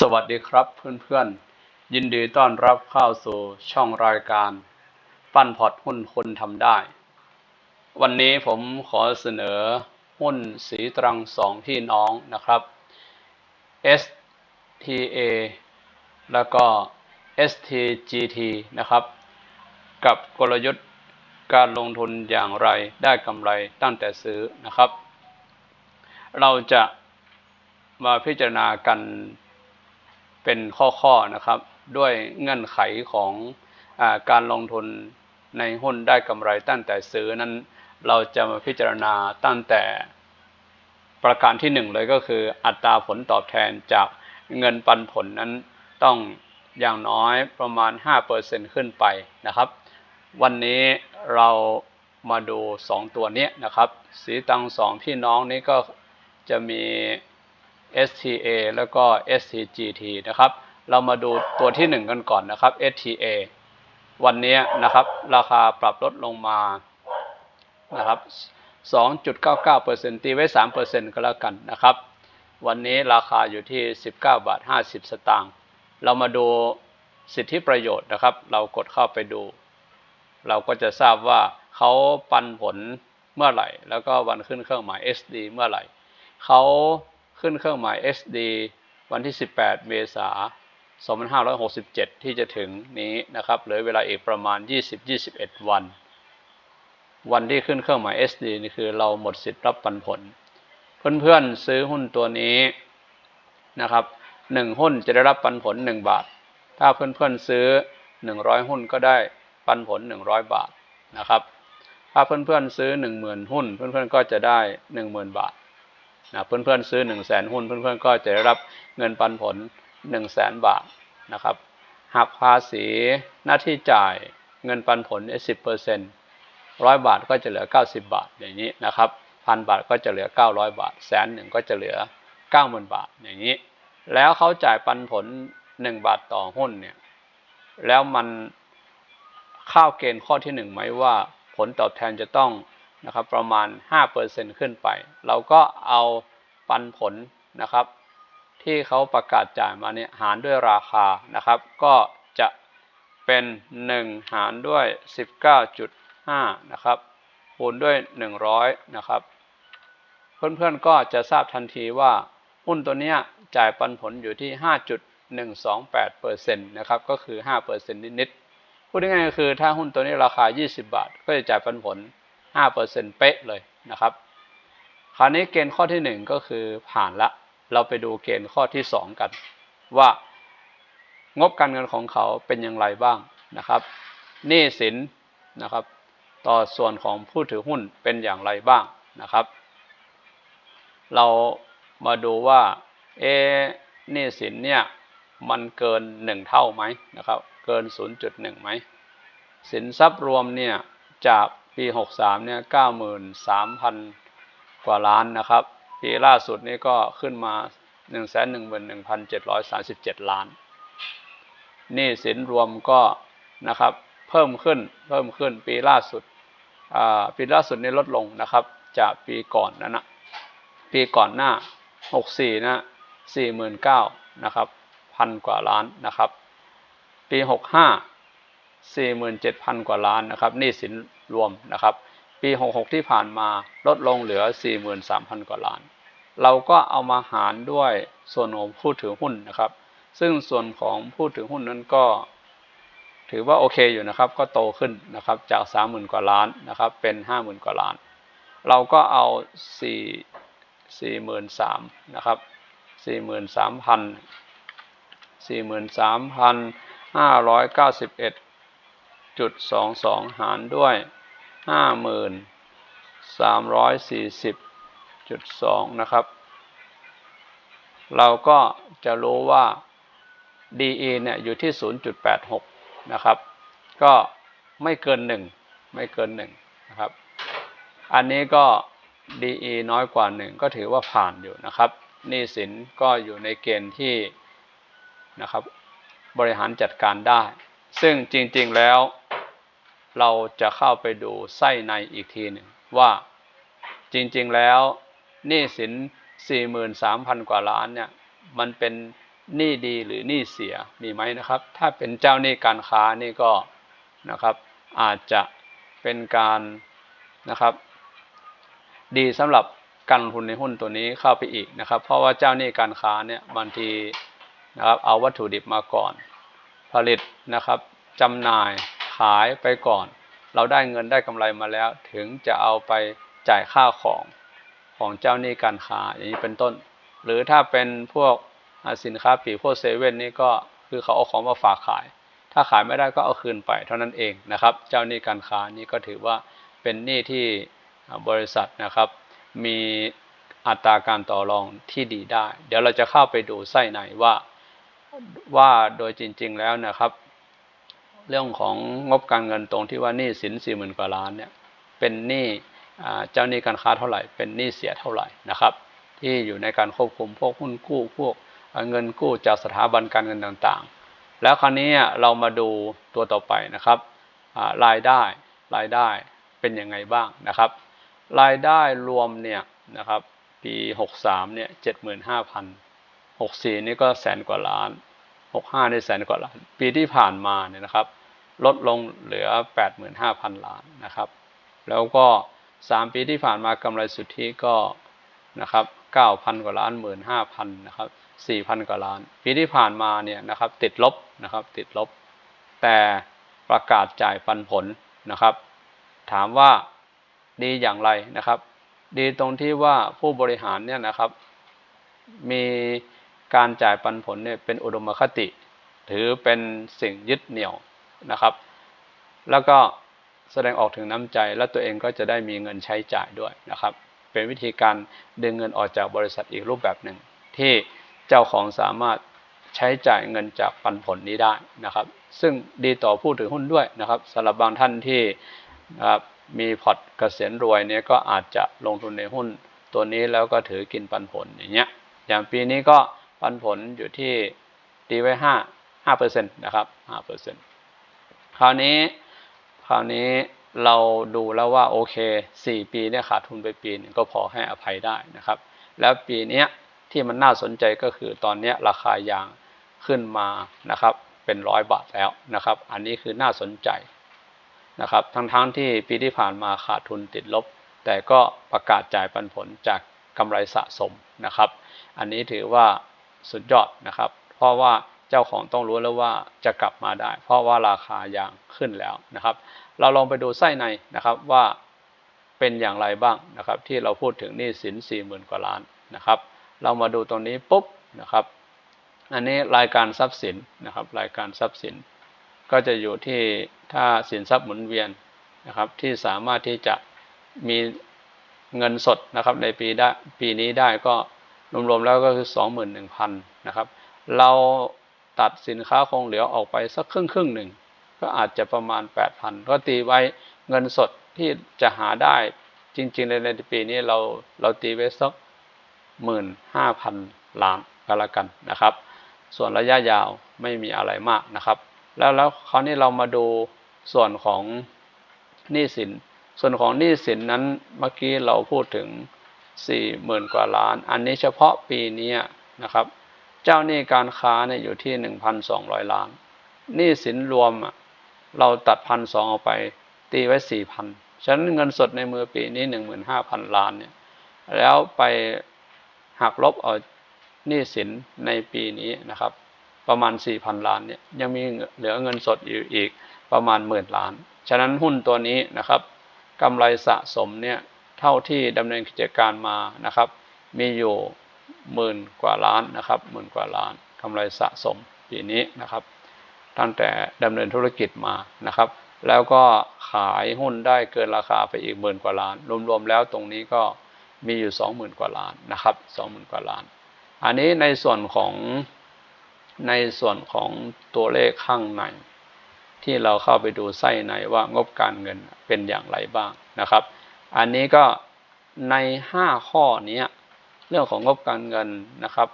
สวัสดีครับเพื่อนๆ ยินดีต้อนรับเข้าสู่ช่องรายการ ปั้นพอร์ตหุ้นคนทำได้ วันนี้ผมขอเสนอหุ้นสีตรังสองพี่น้องนะครับ STA แล้วก็ STGT นะครับ กับกลยุทธ์การลงทุนอย่างไรได้กำไรตั้งแต่ซื้อนะครับ เราจะมาพิจารณากัน เป็นข้อๆนะครับ ด้วยเงื่อนไขของอการลงทุนในหุ้นได้กำไรตั้งแต่ซื้อนั้นเราจะมาพิจารณาตั้งแต่ประการที่หนึ่งเลยก็คือ อัตราผลตอบแทนจากเงินปันผลนั้นต้องอย่างน้อยประมาณ 5%ขึ้นไปนะครับ วันนี้เรามาดู 2 ตัวนี้นะครับ สีตังสองพี่น้องนี้ก็จะมี STA แล้วก็ STGT นะครับ เรามาดูตัวที่ 1 กันก่อนนะครับ STA วันนี้นะครับราคาปรับลดลงมานะครับ 2.99%ตีไว้ 3%ก็แล้วกันนะครับ วันนี้ราคาอยู่ที่ 19 บาท 50 สตางค์ เรามาดูสิทธิประโยชน์นะครับ เรากดเข้าไปดู เราก็จะทราบว่าเขาปันผลเมื่อไหร่ แล้วก็วันขึ้นเครื่องหมาย SD เมื่อไหร่ เขา ขึ้นเครื่องหมาย SD วันที่ 18 เมษายน 2567 ที่จะถึงนี้นะครับเหลือเวลาอีกประมาณ 20-21 วัน วันที่ขึ้นเครื่องหมาย SD นี่คือเราหมดสิทธิ์รับปันผล เพื่อนๆซื้อหุ้นตัวนี้นะครับหนึ่งหุ้นจะได้รับปันผล 1 บาท ถ้าเพื่อนๆซื้อ 100 หุ้นก็ได้ปันผล 100 บาทนะครับถ้าเพื่อนๆซื้อ 10,000 หุ้น เพื่อนๆก็จะได้ 10,000 บาท นะเพื่อนๆซื้อ 1 0 0 0 0แสนหุ้น เพื่อนๆก็จะได้รับเงินปันผล 1 0 0 0 0แสนบาทนะครับหักภาษีหน้าที่จ่ายเงินปันผลสิบเปอร์เซ็นต์ร้อยบาทก็จะเหลือ 90 บาทอย่างนี้นะครับพันบาทก็จะเหลือ 900 บาทแสนหนึ่งก็จะเหลือ 90,000 บาทอย่างนี้ แล้วเขาจ่ายปันผล 1 บาทต่อหุ้นเนี่ยแล้วมันเข้าเกณฑ์ข้อที่ 1 ไหมว่าผลตอบแทนจะต้อง นะครับประมาณ 5%ขึ้นไป เราก็เอาปันผลนะครับ ที่เขาประกาศจ่ายมาเนี่ยหารด้วยราคานะครับ ก็จะเป็น 1 หารด้วย 19.5 นะครับคูณด้วย 100 นะครับ เพื่อนๆก็จะทราบทันทีว่าหุ้นตัวนี้จ่ายปันผลอยู่ที่ 5.128%นะครับ ก็คือ 5%นิดๆพูดง่ายๆก็คือถ้าหุ้นตัวนี้ราคา 20 บาท ก็จะจ่ายปันผล 5%เป๊ะเลยนะครับ คราวนี้เกณฑ์ข้อที่ 1 ก็คือผ่านละ เราไปดูเกณฑ์ข้อที่ 2 กัน ว่างบการเงินของเขาเป็นอย่างไรบ้างนะครับหนี้สินนะครับต่อส่วนของผู้ถือหุ้นเป็นอย่างไรบ้างนะครับ เรามาดูว่าเอหนี้สินเนี่ยมันเกิน 1 เท่าไหมนะครับ เกิน 0.1ไหมสินทรัพย์รวมเนี่ยจาก ปี63เนี่ย93,000กว่าล้านนะครับ ปีล่าสุดนี้ก็ขึ้นมา111,737ล้านหนี้สินรวมก็นะครับเพิ่มขึ้นเพิ่มขึ้นปีล่าสุดปีล่าสุดนี้ลดลงนะครับจากปีก่อนนั้นนะปีก่อนหน้า 64นะ49,000นะครับพันกว่าล้านนะครับ ปี 65 47,000 กว่าล้านนะครับหนี้สินรวมนะครับ ปี 66 ที่ผ่านมาลดลงเหลือ 43,000 กว่าล้าน เราก็เอามาหารด้วยส่วนของผู้ถือหุ้นนะครับ ซึ่งส่วนของผู้ถือหุ้นนั้นก็ ถือว่าโอเคอยู่นะครับ ก็โตขึ้นนะครับจาก 30,000 กว่าล้านนะครับ เป็น 50,000 กว่าล้าน เราก็เอา 4 43,000นะครับ43,000 43,591 จุดสองสองหารด้วยห้าหมื่นสามร้อยสี่สิบจุดสองนะครับ เราก็จะรู้ว่า DE เนี่ยอยู่ที่ 0.86 นะครับ ก็ไม่เกิน 1 ไม่เกิน 1 นะครับ อันนี้ก็ DE น้อยกว่า 1 ก็ถือว่าผ่านอยู่นะครับหนี้สินก็อยู่ในเกณฑ์ที่นะครับบริหารจัดการได้ ซึ่งจริงๆแล้ว เราจะเข้าไปดูไส้ในอีกทีหนึ่งว่าจริงๆแล้วหนี้สิน 43,000 กว่าล้านเนี่ยมันเป็นหนี้ดีหรือหนี้เสียมีไหมนะครับ ถ้าเป็นเจ้าหนี้การค้านี่ก็นะครับอาจจะเป็นการนะครับ ดีสำหรับการลงทุนในหุ้นตัวนี้เข้าไปอีกนะครับ เพราะว่าเจ้าหนี้การค้าเนี่ยบางทีนะครับเอาวัตถุดิบมาก่อน ผลิตนะครับจำหน่าย ขายไปก่อน เราได้เงินได้กำไรมาแล้ว ถึงจะเอาไปจ่ายค่าของของเจ้าหนี้การค้าอย่างนี้เป็นต้น หรือถ้าเป็นพวกสินค้าปีพวกเซเว่นนี่ก็คือเขาเอาของมาฝากขาย ถ้าขายไม่ได้ก็เอาคืนไป เท่านั้นเองนะครับ เจ้าหนี้การค้านี่ก็ถือว่าเป็นหนี้ที่บริษัทนะครับ มีอัตราการต่อรองที่ดีได้ เดี๋ยวเราจะเข้าไปดูไส้ในว่าว่าโดยจริง ๆ แล้วนะครับ เรื่องของงบการเงินตรงที่ว่าหนี้สินสี่หมื่นกว่าล้านเนี่ยเป็นหนี้เจ้าหนี้การค้าเท่าไหร่ เป็นหนี้เสียเท่าไหร่นะครับ ที่อยู่ในการควบคุมพวกหุ้นกู้พวกเงินกู้จากสถาบันการเงินต่างๆ แล้วคราวนี้เรามาดูตัวต่อไปนะครับรายได้รายได้เป็นยังไงบ้างนะครับ รายได้รวมเนี่ยนะครับปี 63เนี่ย75,000 64นี่ก็แสนกว่าล้าน 65นี่แสนกว่าล้าน ปีที่ผ่านมาเนี่ยนะครับ ลดลงเหลือ 85,000 ล้านนะครับ แล้วก็ 3 ปีที่ผ่านมากำไรสุทธิก็นะครับ9,000 กว่าล้าน 15,000นะครับ4,000 กว่าล้าน ปีที่ผ่านมาเนี่ยนะครับติดลบนะครับติดลบ แต่ประกาศจ่ายปันผลนะครับ ถามว่าดีอย่างไรนะครับ ดีตรงที่ว่าผู้บริหารเนี่ยนะครับมี การจ่ายปันผลเนี่ยเป็นอุดมคติ ถือเป็นสิ่งยึดเหนี่ยวนะครับ แล้วก็แสดงออกถึงน้ำใจ และตัวเองก็จะได้มีเงินใช้จ่ายด้วยนะครับ เป็นวิธีการดึงเงินออกจากบริษัทอีกรูปแบบหนึ่ง ที่เจ้าของสามารถใช้จ่ายเงินจากปันผลนี้ได้นะครับ ซึ่งดีต่อผู้ถือหุ้นด้วยนะครับสำหรับบางท่านที่นะมีพอร์ตเกษียณรวยเนี่ยก็อาจจะลงทุนในหุ้นตัวนี้แล้วก็ถือกินปันผลอย่างเงี้ยอย่างปีนี้ก็ ปันผลอยู่ที่ตีไว้ห้าห้าเปอร์เซ็นต์นะครับห้าเปอร์เซ็นต์คราวนี้คราวนี้เราดูแล้วว่าโอเคสี่ปีเนี่ยขาดทุนไปปีนึงก็พอให้อภัยได้นะครับ แล้วปีนี้ที่มันน่าสนใจก็คือตอนนี้ราคายางขึ้นมานะครับเป็นร้อยบาทแล้วนะครับ อันนี้คือน่าสนใจนะครับ ทั้งๆทที่ปีที่ผ่านมาขาดทุนติดลบ แต่ก็ประกาศจ่ายปันผลจากกำไรสะสมนะครับ อันนี้ถือว่า สุดยอดนะครับ เพราะว่าเจ้าของต้องรู้แล้วว่าจะกลับมาได้ เพราะว่าราคายางขึ้นแล้วนะครับ เราลองไปดูไส้ในนะครับว่าเป็นอย่างไรบ้างนะครับ ที่เราพูดถึงหนี้สินสี่หมื่นกว่าล้านนะครับ เรามาดูตรงนี้ปุ๊บนะครับ อันนี้รายการทรัพย์สินนะครับ รายการทรัพย์สิน ก็จะอยู่ที่ถ้าสินทรัพย์หมุนเวียนนะครับ ที่สามารถที่จะมีเงินสดนะครับในปีได้ปีนี้ได้ก็ รวมๆแล้วก็คือสองหมื่นหนึ่งพันนะครับ เราตัดสินค้าคงเหลือออกไปสักครึ่งครึ่งหนึ่งก็อาจจะประมาณแปดพันก็ตีไว้เงินสดที่จะหาได้จริงๆ ในในปีนี้เราเราตีไว้สักหมื่นห้าพันล้านก็แล้วกันนะครับ ส่วนระยะยาวไม่มีอะไรมากนะครับ แล้วแล้วคราวนี้เรามาดูส่วนของหนี้สิน ส่วนของหนี้สินนั้นเมื่อกี้เราพูดถึง สี่หมื่นกว่าล้าน อันนี้เฉพาะปีนี้นะครับ เจ้าหนี้การค้าเนี่ยอยู่ที่หนึ่งพันสองร้อยล้านหนี้สินรวมเราตัดพันสองออกไป ตีไว้สี่พันฉะนั้นเงินสดในมือปีนี้หนึ่งหมื่นห้าพันล้านเนี่ยแล้วไปหักลบเอาหนี้สินในปีนี้นะครับ ประมาณ 4,000 ล้านเนี่ยยังมีเหลือเงินสดอยู่อีกประมาณหมื่นล้าน ฉะนั้นหุ้นตัวนี้นะครับกำไรสะสมเนี่ย ท่าที่ดำเนินกิจการมานะครับ มีอยู่หมื่นกว่าล้านนะครับหมื่นกว่าล้านกำไรสะสมปีนี้นะครับ ตั้งแต่ดำเนินธุรกิจมานะครับ แล้วก็ขายหุ้นได้เกินราคาไปอีกหมื่นกว่าล้าน รวมๆแล้วตรงนี้ก็มีอยู่สองหมื่นกว่าล้านนะครับสองหมื่นกว่าล้าน อันนี้ในส่วนของในส่วนของตัวเลขข้างในที่เราเข้าไปดูไส้ในว่างบการเงินเป็นอย่างไรบ้างนะครับ อันนี้ก็ในห้าข้อนี้เรื่องของงบการเงินนะครับ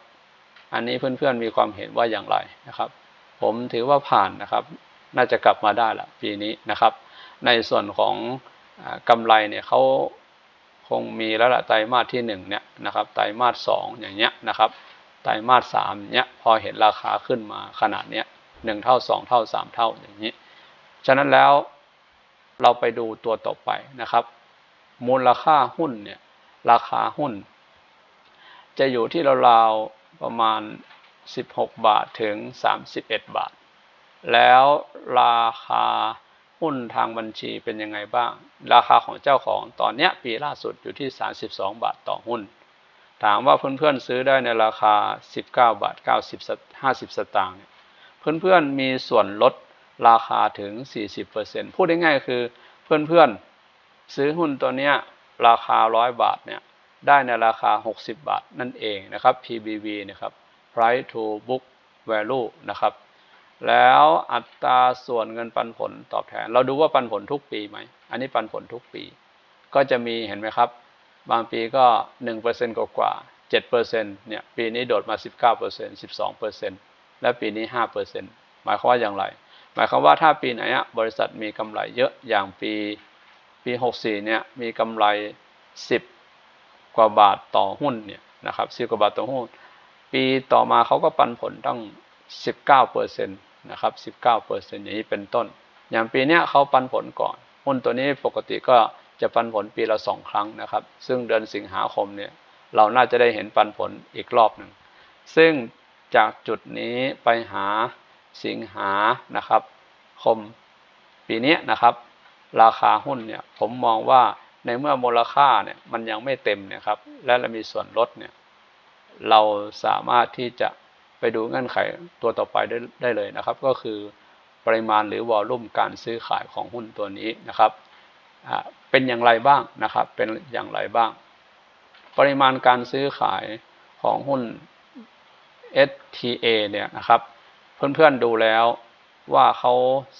อันนี้เพื่อนๆมีความเห็นว่าอย่างไรนะครับ ผมถือว่าผ่านนะครับ น่าจะกลับมาได้ละปีนี้นะครับ ในส่วนของกำไรเนี่ยเขาคงมีแล้วละไตรมาสที่หนึ่งเนี่ยนะครับไตรมาสสองอย่างเงี้ยนะครับไตรมาสสามเนี้ยพอเห็นราคาขึ้นมาขนาดเนี้ยหนึ่งเท่าสองเท่าสามเท่าอย่างนี้ ฉะนั้นแล้วเราไปดูตัวต่อไปนะครับ มูลค่าหุ้นเนี่ยราคาหุ้น จะอยู่ที่ราวๆประมาณ 16 บาทถึง 31 บาท แล้วราคาหุ้นทางบัญชีเป็นยังไงบ้าง ราคาของเจ้าของตอนเนี้ยปีล่าสุดอยู่ที่ 32 บาทต่อหุ้น ถามว่าเพื่อนๆซื้อได้ในราคา 19 บาท 90 50 สตางค์เนี่ยเพื่อนๆมีส่วนลดราคาถึง 40%พูดง่ายๆคือเพื่อนๆ ซื้อหุ้นตัวเนี้ยราคา 100 บาทเนี่ยได้ในราคา 60 บาทนั่นเองนะครับ PBV นะครับ Price to Book Value นะครับ แล้วอัตราส่วนเงินปันผลตอบแทน เราดูว่าปันผลทุกปีไหม อันนี้ปันผลทุกปี ก็จะมีเห็นไหมครับ บางปีก็ 1%กว่ากว่า7%เนี่ยปีนี้โดดมา 19% 12%และปีนี้ 5%หมายความว่าอย่างไร หมายความว่าถ้าปีไหนอะบริษัทมีกำไรเยอะอย่างปี ปี 64 เนี่ยมีกำไร 10 กว่าบาทต่อหุ้นเนี่ยนะครับ10กว่าบาทต่อหุ้น ปีต่อมาเขาก็ปันผลตั้ง 19%นะครับ19%อย่างนี้เป็นต้น อย่างปีเนี้ยเขาปันผลก่อน หุ้นตัวนี้ปกติก็จะปันผลปีละสองครั้งนะครับ ซึ่งเดือนสิงหาคมเนี่ยเราน่าจะได้เห็นปันผลอีกรอบหนึ่ง ซึ่งจากจุดนี้ไปหาสิงหานะครับ คมปีนี้นะครับ ราคาหุ้นเนี่ยผมมองว่าในเมื่อมูลค่าเนี่ยมันยังไม่เต็มเนี่ยครับและเรามีส่วนลดเนี่ยเราสามารถที่จะไปดูเงื่อนไขตัวต่อไปได้ได้เลยนะครับ ก็คือปริมาณหรือวอลลุ่มการซื้อขายของหุ้นตัวนี้นะครับเป็นอย่างไรบ้างนะครับ เป็นอย่างไรบ้าง ปริมาณการซื้อขายของหุ้น STA เนี่ยนะครับ เพื่อนๆดูแล้วว่าเขา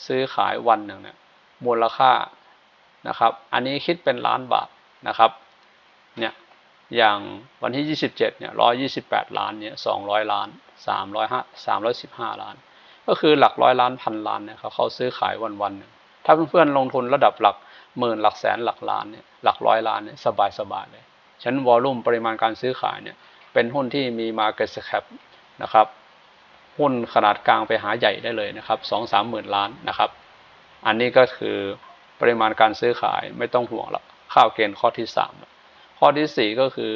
ซื้อขายวันหนึ่งเนี่ย มูลค่านะครับ อันนี้คิดเป็นล้านบาทนะครับ เนี่ย อย่างวันที่ 27 เนี่ย128 ล้าน เนี่ย 200 ล้าน 305 315 ล้าน ก็คือหลักร้อยล้านพันล้านเนี่ยเขาเขาซื้อขายวันวันหนึ่งถ้าเพื่อนๆลงทุนระดับหลักหมื่นหลักแสนหลักล้านเนี่ย หลักร้อยล้านเนี่ยสบายสบายเลย ฉะนั้นวอลลุ่มปริมาณการซื้อขายเนี่ย เป็นหุ้นที่มี Market Cap นะครับ หุ้นขนาดกลางไปหาใหญ่ได้เลยนะครับสองสามหมื่นล้านนะครับ อันนี้ก็คือปริมาณการซื้อขายไม่ต้องห่วงละข้าวเกณฑ์ข้อที่สามข้อที่สี่ก็คือ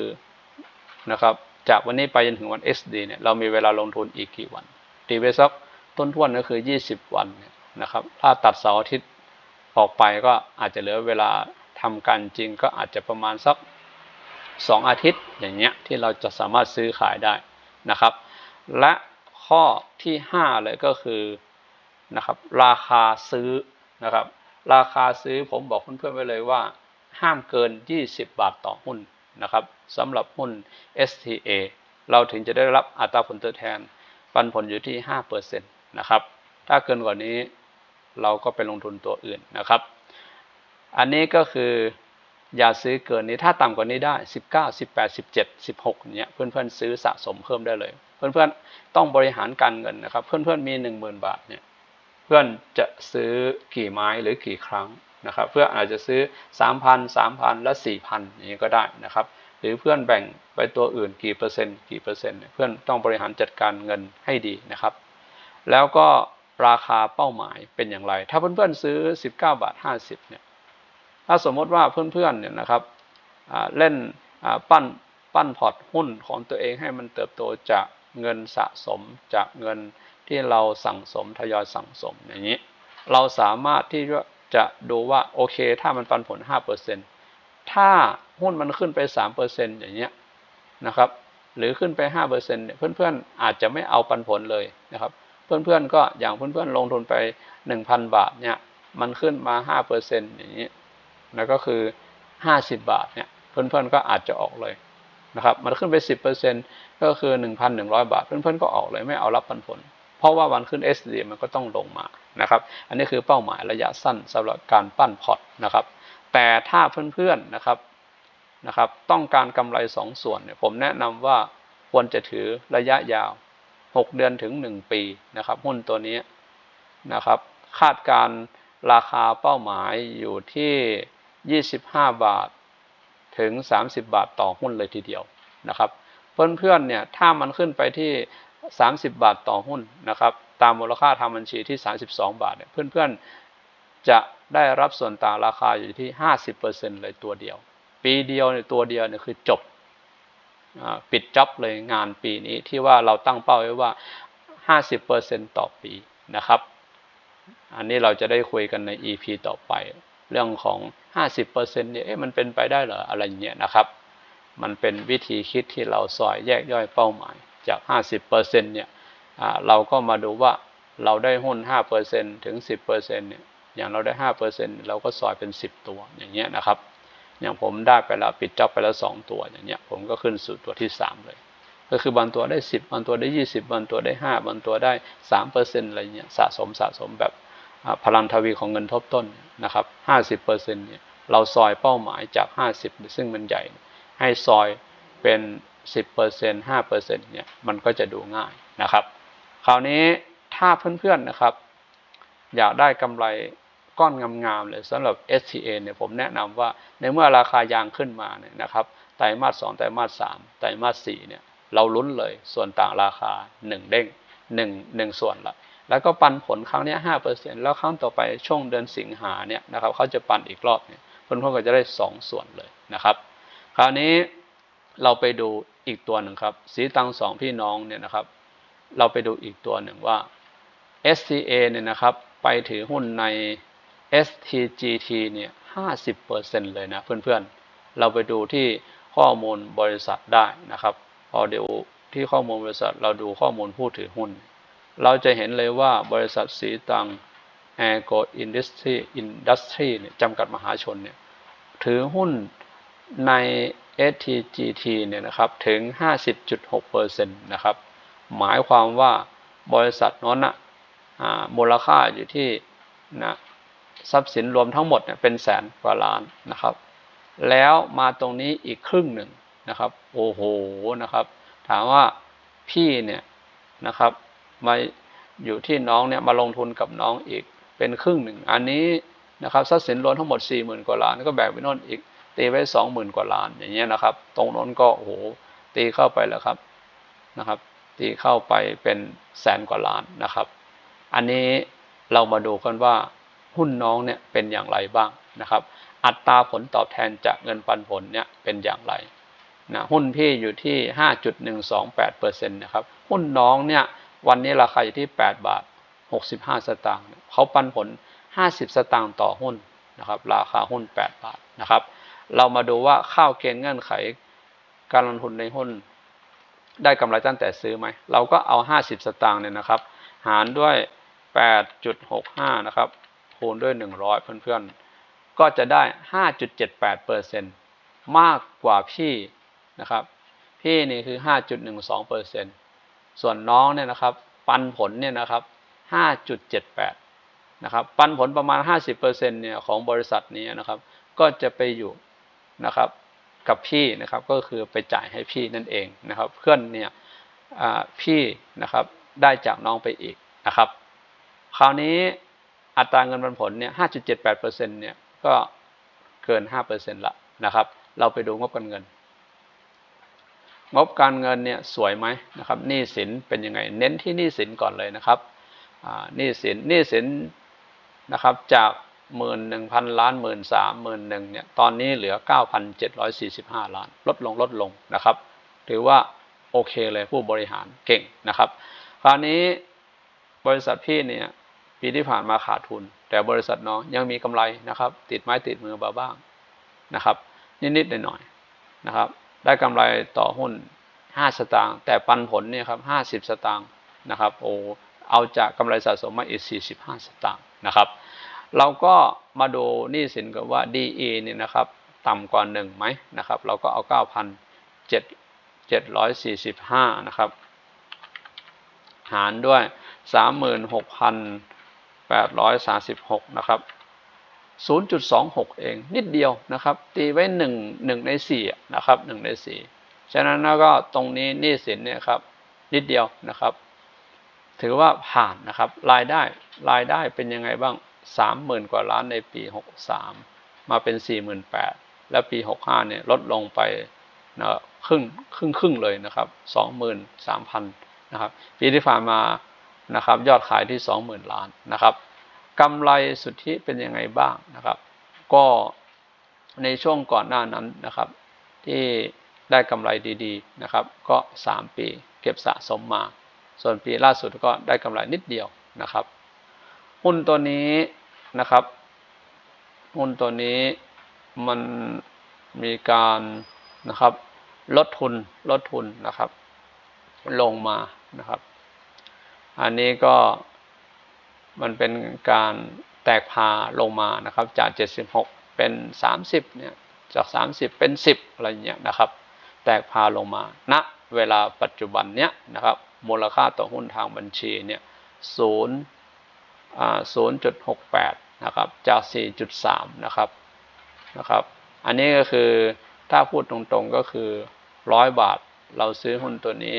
นะครับจากวันนี้ไปจนถึงวัน SD เนี่ยเรามีเวลาลงทุนอีกกี่วันตีไปสักต้นทวนก็คือ 20 วันนะครับ ถ้าตัดเสาร์อาทิตย์ออกไปก็อาจจะเหลือเวลาทำการจริงก็อาจจะประมาณสัก 2 อาทิตย์อย่างเงี้ยที่เราจะสามารถซื้อขายได้นะครับ และข้อที่ 5 เลยก็คือนะครับราคาซื้อ นะครับ ราคาซื้อผมบอกเพื่อนๆไว้เลยว่า ห้ามเกิน 20 บาทต่อหุ้นนะครับสำหรับหุ้น STA เราถึงจะได้รับอัตราผลตอบแทน ปันผลอยู่ที่ 5%นะครับ ถ้าเกินกว่านี้เราก็ไปลงทุนตัวอื่นนะครับ อันนี้ก็คืออย่าซื้อเกินนี้ถ้าต่ำกว่านี้ได้ 19 18 17 16เนี้ยเพื่อนๆซื้อสะสมเพิ่มได้เลย เพื่อนๆต้องบริหารการเงินนะครับ เพื่อนๆมี 10,000 บาทเนี่ย เพื่อนจะซื้อกี่ไม้หรือกี่ครั้งนะครับ เพื่ออาจจะซื้อ 3,000 3,000 และ 4,000อย่างนี้ก็ได้นะครับ หรือเพื่อนแบ่งไปตัวอื่นกี่เปอร์เซ็นต์กี่เปอร์เซ็นต์เพื่อนต้องบริหารจัดการเงินให้ดีนะครับ แล้วก็ราคาเป้าหมายเป็นอย่างไร ถ้าเพื่อนๆซื้อ 19 บาท 50เนี่ยถ้าสมมติว่าเพื่อนๆเนี่ยนะครับเล่นปั้นปั้นพอร์ตหุ้นของตัวเองให้มันเติบโตจากเงินสะสมจากเงิน ที่เราสั่งสมทยอยสั่งสมอย่างนี้ เราสามารถที่จะดูว่าโอเค ถ้ามันปันผล 5%ถ้าหุ้นมันขึ้นไปสามเปอร์เซ็นอย่างเงี้ยนะครับ หรือขึ้นไปห้าเปอร์เซ็นต์เพื่อนๆ อาจจะไม่เอาปันผลเลยนะครับ เพื่อนๆก็อย่างเพื่อนๆลงทุนไปหนึ่งพันบาทเนี่ยมันขึ้นมาห้าเปอร์เซ็นต์อย่างนี้แล้วก็คือห้าสิบบาทเนี่ยเพื่อนๆก็อาจจะออกเลยนะครับ มันขึ้นไปสิบเปอร์เซ็นต์ก็คือหนึ่งพันหนึ่งร้อยบาท เพื่อนๆก็ออกเลยไม่เอารับปันผล ราะว่าวันขึ้น SD มันก็ต้องลงมานะครับ อันนี้คือเป้าหมายระยะสั้นสำหรับการปั้นพอร์ตนะครับ แต่ถ้าเพื่อนๆนะครับนะครับ ต้องการกำไรสองส่วนเนี่ยผมแนะนำว่าควรจะถือระยะยาว 6 เดือนถึง 1 ปีนะครับ หุ้นตัวนี้นะครับ คาดการราคาเป้าหมายอยู่ที่ 25 บาทถึง 30 บาทต่อหุ้นเลยทีเดียวนะครับ เพื่อนๆเนี่ยถ้ามันขึ้นไปที่ 30 บาทต่อหุ้นนะครับ ตามมูลค่าทางบัญชีที่ 32 บาทเนี่ยเพื่อนๆจะได้รับส่วนต่างราคาอยู่ที่ 50%เลยตัวเดียว ปีเดียวในตัวเดียวเนี่ยคือจบปิดจ็อบเลยงานปีนี้ที่ว่าเราตั้งเป้าไว้ว่า 50%ต่อปีนะครับ อันนี้เราจะได้คุยกันใน EP ต่อไป เรื่องของ 50%เนี่ยมันเป็นไปได้เหรออะไรเงี้ยนะครับ มันเป็นวิธีคิดที่เราซอยแยกย่อยเป้าหมาย จาก 50%เนี่ยเราก็มาดูว่าเราได้หุ้น 5%ถึง 10%เนี่ยอย่างเราได้ 5%เราก็ซอยเป็น 10 ตัวอย่างเงี้ยนะครับ อย่างผมได้ไปแล้วปิดจ็อบไปแล้ว 2 ตัวอย่างเงี้ยผมก็ขึ้นสู่ตัวที่ 3 เลย ก็คือบางตัวได้ 10 บางตัวได้ 20 บางตัวได้ 5 บางตัวได้ 3%อะไรเงี้ยสะสมสะสมแบบพลังทวีของเงินทบต้นนะครับ 50%เนี่ยเราซอยเป้าหมายจาก 50 ซึ่งมันใหญ่ ให้ซอยเป็น 10% 5%เนี่ยมันก็จะดูง่ายนะครับ คราวนี้ถ้าเพื่อนๆนะครับ อยากได้กำไรก้อนงามๆเลยสำหรับ STA เนี่ยผมแนะนำว่าในเมื่อราคายางขึ้นมาเนี่ยนะครับไตรมาสสองไตรมาสสามไตรมาสสี่เนี่ยเราลุ้นเลยส่วนต่างราคา 1 เด้ง1 1ส่วนละแล้วก็ปันผลครั้งนี้ห้าเปอร์เซ็นแล้วครั้งต่อไปช่วงเดือนสิงหาเนี่ยนะครับเขาจะปันอีกรอบเนี่ยเพื่อนๆก็จะได้2ส่วนเลยนะครับ คราวนี้เราไปดู อีกตัวหนึ่งครับ สีตังสองพี่น้องเนี่ยนะครับ เราไปดูอีกตัวหนึ่งว่า STA เนี่ยนะครับ ไปถือหุ้นใน STGT เนี่ยห้าสิบเปอร์เซ็นเลยนะเพื่อนๆ เราไปดูที่ข้อมูลบริษัทได้นะครับพอเดี๋ยวที่ข้อมูลบริษัทเราดูข้อมูลผู้ถือหุ้น เราจะเห็นเลยว่าบริษัทสีตังแอร์โกอินดัสทรีอินดัสทรีเนี่ยจำกัดมหาชนเนี่ยถือหุ้นใน STGT เนี่ยนะครับถึง 50.6%นะครับหมายความว่าบริษัทนั้นนะมูลค่าอยู่ที่นะทรัพย์สินรวมทั้งหมดเนี่ยเป็นแสนกว่าล้านนะครับ แล้วมาตรงนี้อีกครึ่งหนึ่งนะครับโอ้โหนะครับ ถามว่าพี่เนี่ยนะครับมาอยู่ที่น้องเนี่ยมาลงทุนกับน้องอีกเป็นครึ่งหนึ่ง อันนี้นะครับทรัพย์สินรวมทั้งหมด4ี่หมื่นกว่าล้านก็แบ่งไปโน่นอีก ตีไว้สองหมื่นกว่าล้านอย่างเงี้ยนะครับ ตรงนั้นก็โอ้โหตีเข้าไปแล้วครับนะครับ ตีเข้าไปเป็นแสนกว่าล้านนะครับ อันนี้เรามาดูกันว่าหุ้นน้องเนี่ยเป็นอย่างไรบ้างนะครับ อัตราผลตอบแทนจากเงินปันผลเนี่ยเป็นอย่างไรนะหุ้นพี่อยู่ที่ 5.128%นะครับหุ้นน้องเนี่ยวันนี้ราคาอยู่ที่ 8 บาท 65 สตางค์เขาปันผล 50 สตางค์ต่อหุ้นนะครับ ราคาหุ้น 8 บาทนะครับ เรามาดูว่าข้าวเกณฑ์เงื่อนไข การลงทุนในหุ้น ได้กำไรตั้งแต่ซื้อไหม เราก็เอา 50 สตางค์เนี่ยนะครับ หารด้วย 8.65 นะครับ คูณด้วย 100 เพื่อนๆ ก็จะได้ 5.78เปอร์เซ็นต์มากกว่าพี่นะครับ พี่นี่คือ 5.12เปอร์เซ็นต์ส่วนน้องเนี่ยนะครับ ปันผลเนี่ยนะครับ 5.78นะครับ ปันผลประมาณ 50%เนี่ยของบริษัทนี้นะครับก็จะไปอยู่ นะครับกับพี่นะครับก็คือไปจ่ายให้พี่นั่นเองนะครับ เพื่อนเนี่ยพี่นะครับได้จากน้องไปอีกนะครับ คราวนี้อัตราเงินปันผลเนี่ยห้าจุดเจ็ดแปดเปอร์เซ็นต์เนี่ยก็เกินห้าเปอร์เซ็นต์ละนะครับ เราไปดูงบการเงิน งบการเงินเนี่ยสวยไหมนะครับหนี้สินเป็นยังไง เน้นที่หนี้สินก่อนเลยนะครับหนี้สินหนี้สินนะครับจาก หมื่นหนึ่งพันล้านหมื่นสามหมื่นหนึ่งเนี่ยตอนนี้เหลือเก้าพันเจ็ดร้อยสี่สิบห้าล้าน ลดลงลดลงนะครับ ถือว่าโอเคเลยผู้บริหารเก่งนะครับ คราวนี้บริษัทพี่เนี่ยปีที่ผ่านมาขาดทุน แต่บริษัทน้องยังมีกำไรนะครับ ติดไม้ติดมือมาบ้างนะครับนิดๆหน่อยๆนะครับ ได้กำไรต่อหุ้นห้าสตางค์แต่ปันผลเนี่ยครับห้าสิบสตางค์นะครับโอ้เอาจากกำไรสะสมมาอีกสี่สิบห้าสตางค์นะครับ เราก็มาดูหนี้สินกันว่า DE เนี่ยนะครับต่ำกว่าหนึ่งไหมนะครับ เราก็เอา 9,745 นะครับ หารด้วย 36,836 นะครับ 0.26 เองนิดเดียวนะครับ ตีไว้ 1 1 ใน 4 นะครับ 1 ใน 4 ฉะนั้นก็ตรงนี้หนี้สินเนี่ยครับ นิดเดียวนะครับ ถือว่าผ่านนะครับ รายได้รายได้เป็นยังไงบ้าง สามหมื่นกว่าล้านในปีหกสามมาเป็นสี่หมื่นแปดแล้วปีหกห้าเนี่ยลดลงไปนะครึ่งครึ่งครึ่งเลยนะครับสองหมื่นสามพันนะครับ ปีที่ผ่านมานะครับยอดขายที่สองหมื่นล้านนะครับกำไรสุทธิเป็นยังไงบ้างนะครับ ก็ในช่วงก่อนหน้านั้นนะครับ ที่ได้กำไรดีๆนะครับ ก็ 3 ปีเก็บสะสมมา ส่วนปีล่าสุดก็ได้กำไรนิดเดียวนะครับ หุ้นตัวนี้นะครับ หุ้นตัวนี้มันมีการนะครับ ลดทุนลดทุนนะครับ ลงมานะครับ อันนี้ก็มันเป็นการแตกพาลงมานะครับ จาก 76 เป็น 30เนี่ยจาก 30 เป็น 10อะไรเงี้ยนะครับ แตกพาลงมาณนะเวลาปัจจุบันเนี้ยนะครับ มูลค่าต่อหุ้นทางบัญชีเนี่ยศู นย์อ่าศูนะครับ จากสี่จุดสามนะครับ นะครับ อันนี้ก็คือถ้าพูดตรงๆก็คือร้อยบาท เราซื้อหุ้นตัวนี้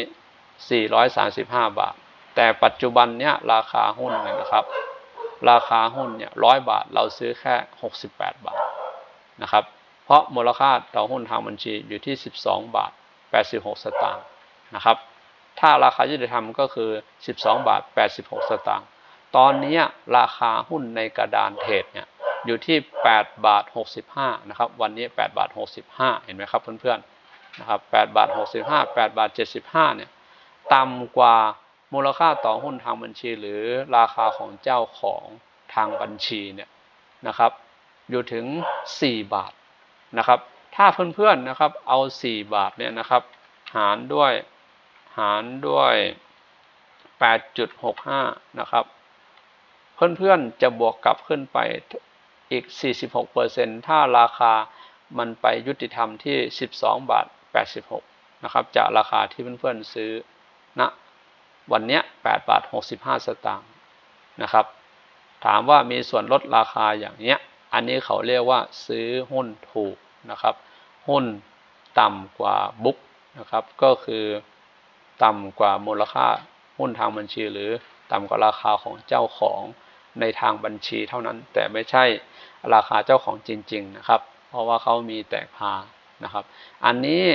สี่ร้อยสาสิบาท แต่ปัจจุบันเนี้ยราคาหุ้นนะครับ ราคาหุ้นเนี่ยร้อยบาท เราซื้อแค่หกสิบาท นะครับ เพราะมูลค่าต่อหุ้นทางบัญชีอยู่ที่สิบาทแปดสิบหกสตางค์ นะครับ ถ้าราคายุติธรรมก็คือ 12 บาท 86 สตางค์ ตอนนี้ราคาหุ้นในกระดานเทรดเนี่ยอยู่ที่ 8 บาท 65 นะครับ วันนี้ 8 บาท 65 เห็นไหมครับเพื่อนๆ นะครับ 8 บาท 65 8 บาท 75 เนี่ย ต่ำกว่ามูลค่าต่อหุ้นทางบัญชีหรือราคาของเจ้าของทางบัญชีเนี่ยนะครับ อยู่ถึง 4 บาทนะครับ ถ้าเพื่อนๆ นะครับ เอา 4 บาทเนี่ยนะครับ หารด้วย หารด้วย 8.65 นะครับ เพื่อนๆจะบวกกลับขึ้นไปอีก 46%ถ้าราคามันไปยุติธรรมที่ 12 บาท 86 นะครับจากราคาที่เพื่อนๆซื้อณนะวันนี้8บาท 65 สตางค์นะครับ ถามว่ามีส่วนลดราคาอย่างเนี้ย อันนี้เขาเรียกว่าซื้อหุ้นถูกนะครับ หุ้นต่ำกว่าบุ๊กนะครับ ก็คือต่ำกว่ามูลค่าหุ้นทางบัญชีหรือต่ำกว่าราคาของเจ้าของ ในทางบัญชีเท่านั้น แต่ไม่ใช่ราคาเจ้าของจริง ๆ นะครับ เพราะว่าเขามีแตกพานะครับ อันนี้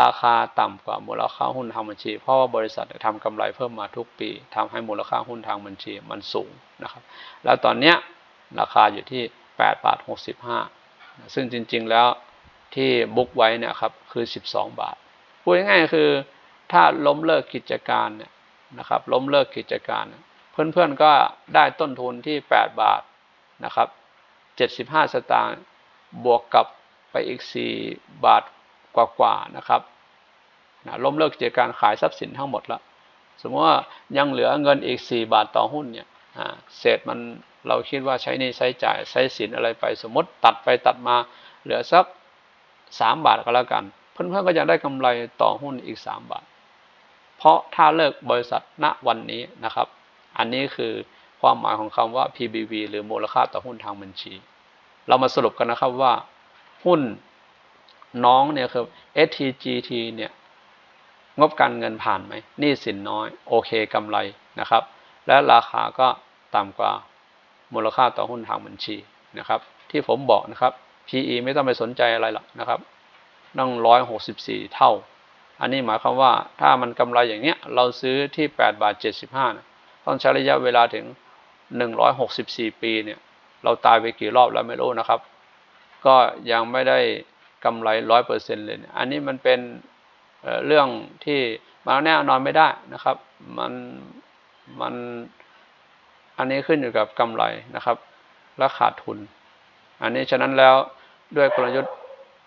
ราคาต่ำกว่ามูลค่าหุ้นทางบัญชี เพราะว่าบริษัททำกำไรเพิ่มมาทุกปีทำให้มูลค่าหุ้นทางบัญชีมันสูงนะครับ แล้วตอนเนี้ยราคาอยู่ที่8บาท65 ซึ่งจริง ๆแล้วที่บุ๊กไว้เนี่ยครับคือ 12 บาทพูดง่ายๆคือถ้าล้มเลิกกิจการเนี่ยนะครับล้มเลิกกิจการเเพื่อนๆก็ได้ต้นทุนที่ 8 บาทนะครับ 75 สตางค์บวกกับไปอีก 4 บาทกว่าๆนะครับนะล้มเลิกกิจการขายทรัพย์สินทั้งหมดแล้วสมมติว่ายังเหลือเงินอีก 4 บาทต่อหุ้นเนี่ยเศษมันเราคิดว่าใช้ในใช้จ่ายใช้สินอะไรไปสมมติตัดไปตัดมาเหลือสัก 3 บาทก็แล้วกัน เพื่อนๆก็จะได้กำไรต่อหุ้นอีก 3 บาท เพราะถ้าเลิกบริษัทณวันนี้นะครับ อันนี้คือความหมายของคำว่า PBV หรือมูลค่าต่อหุ้นทางบัญชี เรามาสรุปกันนะครับว่า หุ้นน้องเนี่ยคือ STGT เนี่ยงบการเงินผ่านไหมนี่สินน้อย โอเคกำไรนะครับ และราคาก็ต่ำกว่ามูลค่าต่อหุ้นทางบัญชีนะครับ ที่ผมบอกนะครับ PE ไม่ต้องไปสนใจอะไรหรอกนะครับต้องร้อยหกสิบสี่เท่า อันนี้หมายความว่าถ้ามันกำไรอย่างเนี้ย เราซื้อที่ 8 บาท 75นะ ต้องใช้ระยะเวลาถึง 164 ปีเนี่ย เราตายไปกี่รอบแล้วไม่รู้นะครับ ก็ยังไม่ได้กำไรร้อยเปอร์เซ็นต์เลย อันนี้มันเป็นเรื่องที่มาแน่นอนไม่ได้นะครับ มันมันอันนี้ขึ้นอยู่กับกำไรนะครับ และขาดทุน อันนี้ฉะนั้นแล้วด้วยกลยุทธ์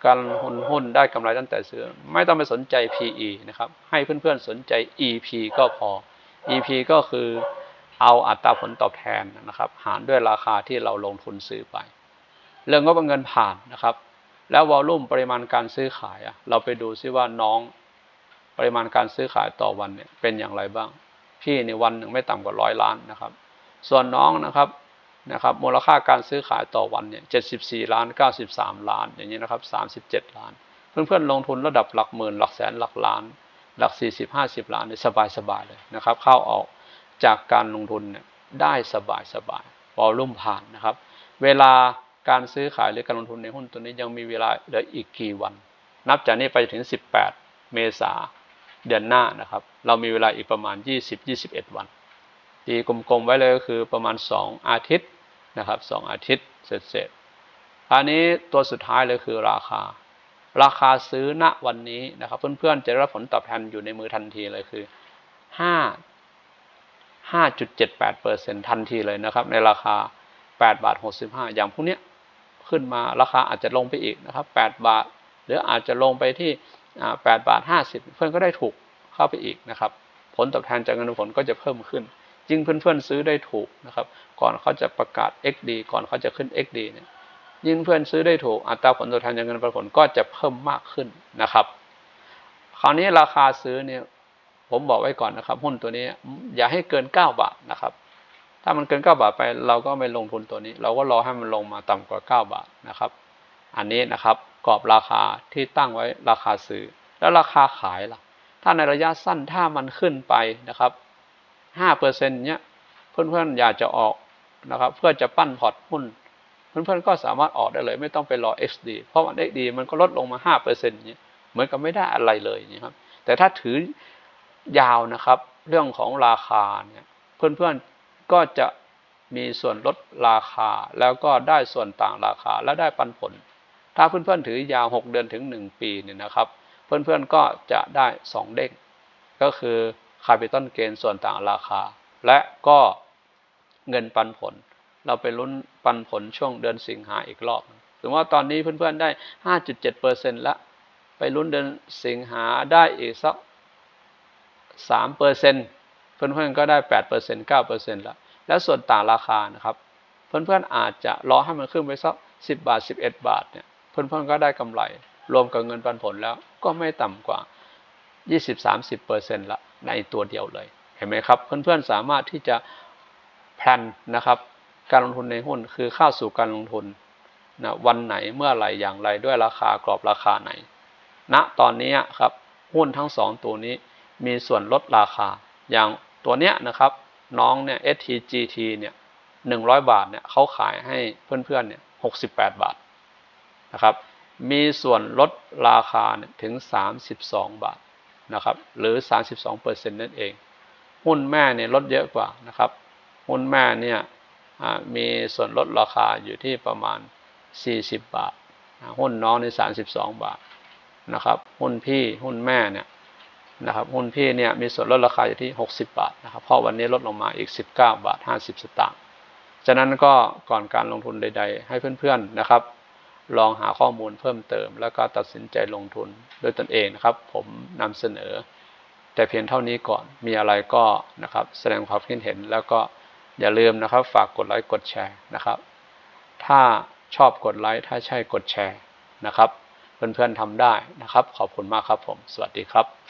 การหุ้นหุ้นได้กำไรตั้งแต่ซื้อ ไม่ต้องไปสนใจ PE นะครับ ให้เพื่อนๆสนใจ EP ก็พอ EP ก็คือเอาอัตราผลตอบแทนนะครับ หารด้วยราคาที่เราลงทุนซื้อไป เรื่องก็เป็นเงินผ่านนะครับ แล้ววอลลุ่มปริมาณการซื้อขายเราไปดูซิว่าน้องปริมาณการซื้อขายต่อวันเนี่ยเป็นอย่างไรบ้าง พี่ในวันหนึ่งไม่ต่ำกว่าร้อยล้านนะครับ ส่วนน้องนะครับนะครับมูลค่าการซื้อขายต่อวันเนี่ย74ล้าน93ล้าน อย่างนี้นะครับ37ล้าน เพื่อนๆลงทุนระดับหลักหมื่นหลักแสนหลักล้าน หลัก 40 50 ล้านเนี่ยสบายๆเลยนะครับ เข้าออกจากการลงทุนเนี่ยได้สบายๆวอลลุ่มผ่านนะครับ เวลาการซื้อขายหรือการลงทุนในหุ้นตัวนี้ยังมีเวลาเหลืออีกกี่วัน นับจากนี้ไปถึง 18 เมษาเดือนหน้านะครับ เรามีเวลาอีกประมาณ 20-21 วัน ตีกลมๆไว้เลยก็คือประมาณ 2 อาทิตย์นะครับ 2 อาทิตย์เสร็จๆอันนี้ตัวสุดท้ายเลยคือราคา ราคาซื้อณวันนี้นะครับ เพื่อนๆจะรับผลตอบแทนอยู่ในมือทันทีเลยคือ 5 5.78%ทันทีเลยนะครับ ในราคา 8 บาท 65 อย่างพวกนี้ขึ้นมาราคาอาจจะลงไปอีกนะครับ 8 บาท หรืออาจจะลงไปที่ 8 บาท 50 เพื่อนก็ได้ถูกเข้าไปอีกนะครับ ผลตอบแทนจากเงินผลก็จะเพิ่มขึ้นจริงเพื่อนๆซื้อได้ถูกนะครับ ก่อนเขาจะประกาศ XD ก่อนเขาจะขึ้น XD เนี่ย ยิ่งเพื่อนซื้อได้ถูกอัตราผลตอบแทนจากเงินปันผลก็จะเพิ่มมากขึ้นนะครับ คราวนี้ราคาซื้อเนี่ยผมบอกไว้ก่อนนะครับ หุ้นตัวนี้อย่าให้เกิน 9 บาทนะครับ ถ้ามันเกิน 9 บาทไป เราก็ไม่ลงทุนตัวนี้ เราก็รอให้มันลงมาต่ำกว่า 9 บาทนะครับ อันนี้นะครับกรอบราคาที่ตั้งไว้ราคาซื้อ แล้วราคาขายล่ะ ถ้าในระยะสั้นถ้ามันขึ้นไปนะครับห้าเปอร์เซ็นต์เนี้ยเพื่อนๆอยากจะออกนะครับ เพื่อจะปั้นพอร์ตหุ้น เพื่อนๆก็สามารถออกได้เลย ไม่ต้องไปรอ XD เพราะว่า XD มันก็ลดลงมาห้าเปอร์เซ็นต์เนี้ยเหมือนกับไม่ได้อะไรเลยนะครับแต่ถ้าถือยาวนะครับ เรื่องของราคาเนี่ยเพื่อนๆก็จะมีส่วนลดราคา แล้วก็ได้ส่วนต่างราคาและได้ปันผล ถ้าเพื่อนๆถือยาว 6 เดือนถึง 1 ปีเนี่ยนะครับ เพื่อนๆก็จะได้ 2 เด้งก็คือคาปิตอลเกนส่วนต่างราคา และก็เงินปันผล เราไปลุ้นปันผลช่วงเดือนสิงหาอีกรอบถึงว่าตอนนี้เพื่อนๆได้ 5.7%แล้วไปลุ้นเดือนสิงหาได้อีกสัก 3%เพื่อนๆก็ได้ 8% 9%แล้วแล้วส่วนต่างราคานะครับ เพื่อนๆอาจจะรอให้มันขึ้นไปสัก 10 บาท 11 บาทเนี่ยเพื่อนๆก็ได้กำไร รวมกับเงินปันผลแล้วก็ไม่ต่ำกว่า 20-30%ละในตัวเดียวเลย เห็นไหมครับ เพื่อนๆสามารถที่จะแพลนนะครับ การลงทุนในหุ้นคือเข้าสู่การลงทุนนะวันไหนเมื่อไหร่อย่างไรด้วยราคากรอบราคาไหนณนะตอนนี้ครับหุ้นทั้งสองตัวนี้มีส่วนลดราคา อย่างตัวเนี้ยนะครับน้องเนี่ย STGT เนี่ยหนึ่งร้อยบาทเนี่ยเขาขายให้เพื่อนๆเนี่ยหกสิบแปดบาทนะครับมีส่วนลดราคาถึงสามสิบสองบาทนะครับหรือ 32%นั่นเอง หุ้นแม่เนี่ยลดเยอะกว่านะครับหุ้นแม่เนี่ย มีส่วนลดราคาอยู่ที่ประมาณ 40 บาท หุ้นน้องใน 32 บาทนะครับ หุ้นพี่หุ้นแม่เนี่ยนะครับ หุ้นพี่เนี่ยมีส่วนลดราคาอยู่ที่ 60 บาทนะครับ เพราะวันนี้ลดลงมาอีก 19 บาท 50 สตางค์ ฉะนั้นก็ก่อนการลงทุนใด ๆ ให้เพื่อนๆนะครับ ลองหาข้อมูลเพิ่มเติม แล้วก็ตัดสินใจลงทุนด้วยตนเองนะครับ ผมนำเสนอ แต่เพียงเท่านี้ก่อน มีอะไรก็นะครับแสดงความคิดเห็นแล้วก็ อย่าลืมนะครับ ฝากกดไลค์กดแชร์นะครับ ถ้าชอบกดไลค์ถ้าใช่กดแชร์นะครับ เพื่อนๆทำได้นะครับ ขอบคุณมากครับผม สวัสดีครับ